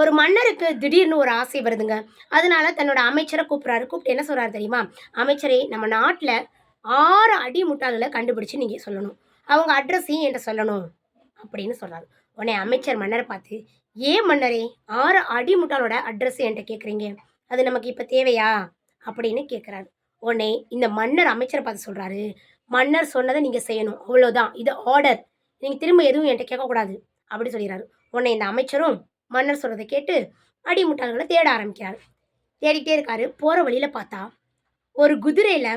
ஒரு மன்னருக்கு திடீர்னு ஒரு ஆசை வருதுங்க. அதனால தன்னோட அமைச்சரை கூப்பிட்றாரு. கூப்பிட்டு என்ன சொல்கிறாரு தெரியுமா? அமைச்சரே நம்ம நாட்டில் ஆறு அடி முட்டாள்களை கண்டுபிடிச்சு நீங்கள் சொல்லணும். அவங்க அட்ரஸையும் என்கிட்ட சொல்லணும் அப்படின்னு சொல்கிறாரு உடனே அமைச்சர் மன்னரை பார்த்து ஏன் மன்னரே ஆறு அடி முட்டாளோட அட்ரஸ் என்கிட்ட கேட்குறீங்க? அது நமக்கு இப்போ தேவையா? அப்படின்னு கேட்குறாரு. உடனே இந்த மன்னர் அமைச்சரை பார்த்து சொல்கிறாரு மன்னர் சொன்னதை நீங்கள் செய்யணும். அவ்வளோதான் இது ஆர்டர் நீங்கள் திரும்ப எதுவும் என்கிட்ட கேட்கக்கூடாது. அப்படி சொல்லிடுறாரு. உடனே இந்த அமைச்சரும் மன்னர் சொல்கிறத கேட்டு அடி முட்டாள்களை தேட ஆரம்பிக்கிறார் தேடிக்கிட்டே இருக்காரு. போகிற வழியில் பார்த்தா ஒரு குதிரையில்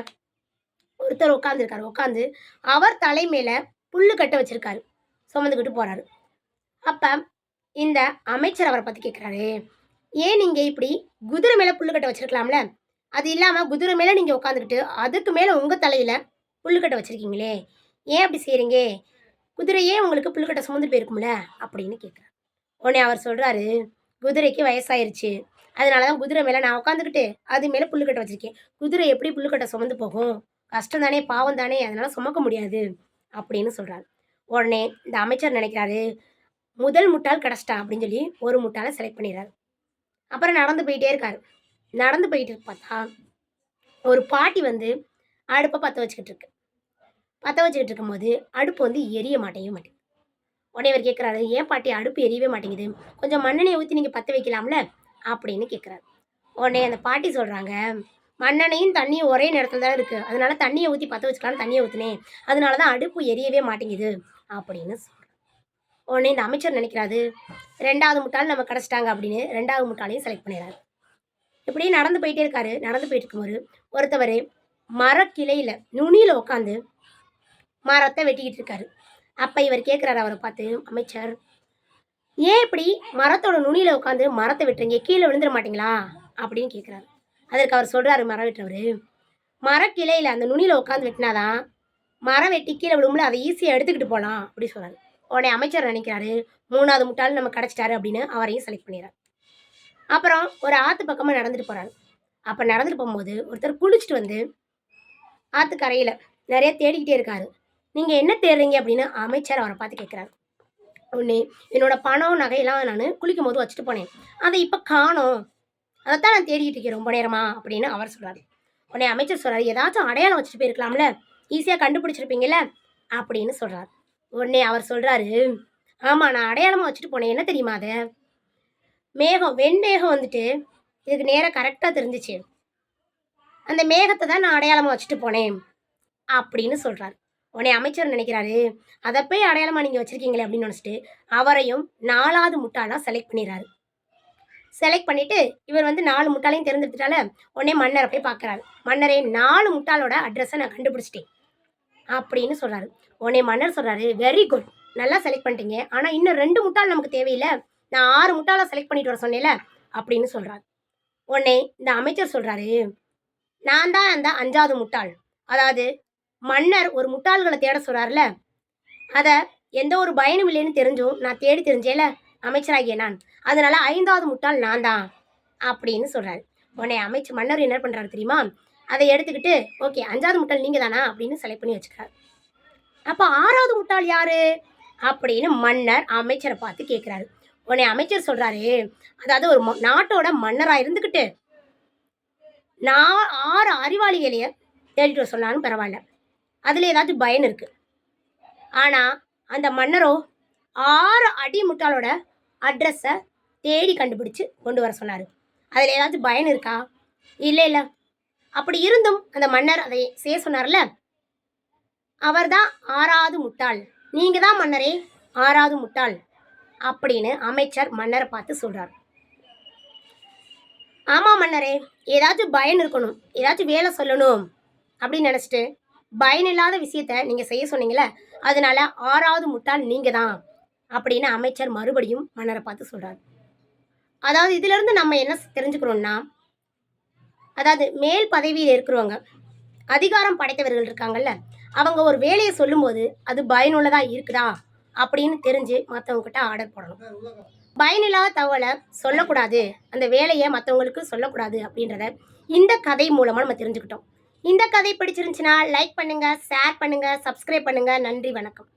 ஒருத்தர் உட்காந்துருக்காரு உட்காந்து அவர் தலை மேலே புல்லு கட்ட வச்சுருக்காரு. சுமந்துக்கிட்டு போகிறாரு அப்போ இந்த அமைச்சர் அவரை பற்றி கேட்குறாரு ஏன் நீங்கள் இப்படி குதிரை மேலே புல்லு கட்ட வச்சுருக்கலாம்ல? அது இல்லாமல் குதிரை மேலே நீங்கள் உட்காந்துக்கிட்டு அதுக்கு மேலே உங்கள் தலையில் புல்லுக்கட்டை வச்சுருக்கீங்களே. ஏன் அப்படி செய்கிறீங்க குதிரையே உங்களுக்கு புல்லுக்கட்டை சுமந்து போயிருக்கும்ல? அப்படின்னு கேட்குறாரு உடனே அவர் சொல்கிறாரு குதிரைக்கு வயசாயிருச்சு. அதனால தான் குதிரை மேலே நான் உட்காந்துக்கிட்டு அது மேலே புல்லுக்கட்டை வச்சுருக்கேன். குதிரை எப்படி புல்லுக்கட்டை சுமந்து போகும்? கஷ்டம் தானே பாவம் தானே அதனால் சுமக்க முடியாது அப்படின்னு சொல்கிறாரு உடனே இந்த அமைச்சர் நினைக்கிறாரு முதல் முட்டால் கிடச்சிட்டான் அப்படின்னு சொல்லி ஒரு முட்டாலை செலக்ட் பண்ணிடுறாரு. அப்புறம் நடந்து போயிட்டே இருக்காரு. நடந்து போயிட்டு பார்த்தா ஒரு பாட்டி வந்து அடுப்பை பற்ற வச்சுக்கிட்டு இருக்கு. பற்ற வச்சுக்கிட்டு இருக்கும்போது அடுப்பு வந்து எரிய மாட்டேங்க மாட்டேங்குது. உடனே இவர் கேட்குறாரு ஏன் பாட்டி அடுப்பு எரியவே மாட்டேங்குது? கொஞ்சம் மண்ணெண்ணெய் ஊற்றி நீங்கள் பற்ற வைக்கலாம்ல? அப்படின்னு கேட்குறாரு உடனே அந்த பாட்டி சொல்கிறாங்க மண்ணெண்ணையும் தண்ணியும் ஒரே நேரத்தில் தான் இருக்குது அதனால தண்ணியை ஊற்றி பற்ற வச்சுக்கலாம்னு தண்ணியை ஊற்றினேன் அதனால தான் அடுப்பு எரியவே மாட்டேங்குது. அப்படின்னு சொல்கிறார் உடனே இந்த அமைச்சர் நினைக்கிறாரு ரெண்டாவது முட்டாள் நம்ம கிடச்சிட்டாங்க அப்படின்னு ரெண்டாவது முட்டாளையும் செலக்ட் பண்ணிடுறாரு. இப்படியே நடந்து போயிட்டே இருக்காரு. நடந்து போயிட்டு இருக்கும்போது ஒருத்தவர் மரக்கிளையில் நுனியில் உட்காந்து மரத்தை வெட்டிக்கிட்டு இருக்காரு. அப்போ இவர் கேட்குறாரு அவரை பார்த்து அமைச்சர் ஏன் இப்படி மரத்தோட நுனியில் உட்காந்து மரத்தை வெட்டுறீங்க? கீழே விழுந்துட மாட்டீங்களா? அப்படின்னு கேட்குறாரு அதற்கு அவர் சொல்கிறாரு மரம் வெட்டுறவர் மரக்கிளையில் அந்த நுனியில் உட்காந்து வெட்டினாதான் மரம் வெட்டி கீழே விழும்பல அதை ஈஸியாக எடுத்துக்கிட்டு போகலாம் அப்படின்னு சொல்கிறாரு உடனே அமைச்சர் நினைக்கிறாரு மூணாவது முட்டாள் நம்ம கிடச்சிட்டாரு அப்படின்னு அவரையும் செலக்ட் பண்ணிடுறாரு. அப்புறம் ஒரு ஆற்று பக்கமாக நடந்துட்டு போகிறாரு அப்போ நடந்துட்டு போகும்போது ஒருத்தர் குளிச்சுட்டு வந்து ஆற்றுக்கரையில் நிறைய தேடிக்கிட்டே இருக்காரு. நீங்கள் என்ன தேடுறீங்க அப்படின்னு அமைச்சர் அவரை பார்த்து கேட்குறாரு உடனே என்னோட பணம் நகையெல்லாம் நான் குளிக்கும் போது வச்சுட்டு போனேன். அதை இப்போ காணோம். அதைத்தான் நான் தேடிக்கிட்டு இருக்கேன் ரொம்ப நேரமா அப்படின்னு அவர் சொல்கிறாரு உடனே அமைச்சர் சொல்கிறார் ஏதாச்சும் அடையாளம் வச்சுட்டு போயிருக்கலாம்ல. ஈஸியாக கண்டுபிடிச்சிருப்பீங்கல்ல. அப்படின்னு சொல்கிறார் உடனே அவர் சொல்கிறாரு ஆமாம் நான் அடையாளமாக வச்சுட்டு போனேன். என்ன தெரியுமா அது? மேகம் வெண்மேகம் வந்துட்டு இதுக்கு நேராக கரெக்டாக தெரிஞ்சிச்சு. அந்த மேகத்தை தான் நான் அடையாளமாக வச்சுட்டு போனேன். அப்படின்னு சொல்கிறார் உன்னை அமைச்சர் நினைக்கிறாரு. அதை போய் அடையாளமாக நீங்கள் வச்சுருக்கீங்களே அப்படின்னு நினச்சிட்டு அவரையும் நாலாவது முட்டாளாக செலக்ட் பண்ணிடுறாரு. செலக்ட் பண்ணிவிட்டு இவர் வந்து நாலு முட்டாளையும் தேர்ந்தெடுத்துட்டால உடனே மன்னரை போய் பார்க்குறாரு. மன்னரே நாலு முட்டாளோட அட்ரஸை நான் கண்டுபிடிச்சிட்டேன். அப்படின்னு சொல்கிறாரு உடனே மன்னர் சொல்கிறாரு வெரி குட் நல்லா செலக்ட் பண்ணிட்டீங்க. ஆனால் இன்னும் ரெண்டு முட்டாள் நமக்கு தேவையில்லை. நான் ஆறு முட்டாளை செலக்ட் பண்ணிட்டு வர சொன்னேன்ல அப்படின்னு சொல்கிறாரு உடனே இந்த அமைச்சர் சொல்கிறாரு நான் தான் அந்த அஞ்சாவது முட்டாள். அதாவது மன்னர் ஒரு முட்டாள்களை தேட சொல்கிறார்ல அதை எந்த ஒரு பயனும் இல்லைன்னு தெரிஞ்சும் நான் தேடி தெரிஞ்சேல அமைச்சராகிய நான். அதனால் ஐந்தாவது முட்டாள் நான் தான் அப்படின்னு சொல்கிறாரு உடனே அமைச்சர் மன்னர் என்ன பண்ணுறாரு தெரியுமா? அதை எடுத்துக்கிட்டு ஓகே அஞ்சாவது முட்டாள் நீங்கள் தானா? அப்படின்னு செலக்ட் பண்ணி வச்சுக்கிறாரு. அப்போ ஆறாவது முட்டாள் யாரு? அப்படின்னு மன்னர் அமைச்சரை பார்த்து கேட்குறாரு உடனே அமைச்சர் சொல்கிறாரு அதாவது ஒரு நாட்டோட மன்னராக இருந்துக்கிட்டு நான் ஆறு அறிவாளிகளையே தேடிட்டு சொன்னாலும் பரவாயில்ல. அதில் ஏதாச்சும் பயன் இருக்குது ஆனால் அந்த மன்னரோ ஆறு அடி முட்டாளோட அட்ரஸை தேடி கண்டுபிடிச்சு கொண்டு வர சொன்னார். அதில் ஏதாச்சும் பயன் இருக்கா? இல்லை இல்லை. அப்படி இருந்தும் அந்த மன்னர் அதை செய்ய சொன்னார்ல? அவர் தான் ஆறாவது முட்டாள். நீங்கள் தான் மன்னரே ஆறாவது முட்டாள் அப்படின்னு அமைச்சர் மன்னரை பார்த்து சொல்கிறார் ஆமாம் மன்னரே ஏதாச்சும் பயன் இருக்கணும் ஏதாச்சும் வேலை சொல்லணும் அப்படின்னு நினச்சிட்டு பயனில்லாத விஷயத்த நீங்கள் செய்ய சொன்னீங்களே அதனால ஆறாவது முட்டாள் நீங்கள் தான் அப்படின்னு அமைச்சர் மறுபடியும் மன்னரை பார்த்து சொல்கிறார் அதாவது இதிலிருந்து நம்ம என்ன தெரிஞ்சுக்கிறோம்னா அதாவது மேல் பதவியில் இருக்கிறவங்க அதிகாரம் படைத்தவர்கள் இருக்காங்கல்ல அவங்க ஒரு வேலையை சொல்லும்போது அது பயனுள்ளதாக இருக்குதா அப்படின்னு தெரிஞ்சு மற்றவங்க கிட்ட ஆர்டர் போடணும். பயனில்லாத தகவலை சொல்லக்கூடாது. அந்த வேலையை மற்றவங்களுக்கு சொல்லக்கூடாது அப்படின்றத இந்த கதை மூலமாக நம்ம தெரிஞ்சுக்கிட்டோம். இந்த கதை பிடிச்சிருந்துச்சுன்னா லைக் பண்ணுங்கள் ஷேர் பண்ணுங்கள் சப்ஸ்கிரைப் பண்ணுங்கள் நன்றி வணக்கம்.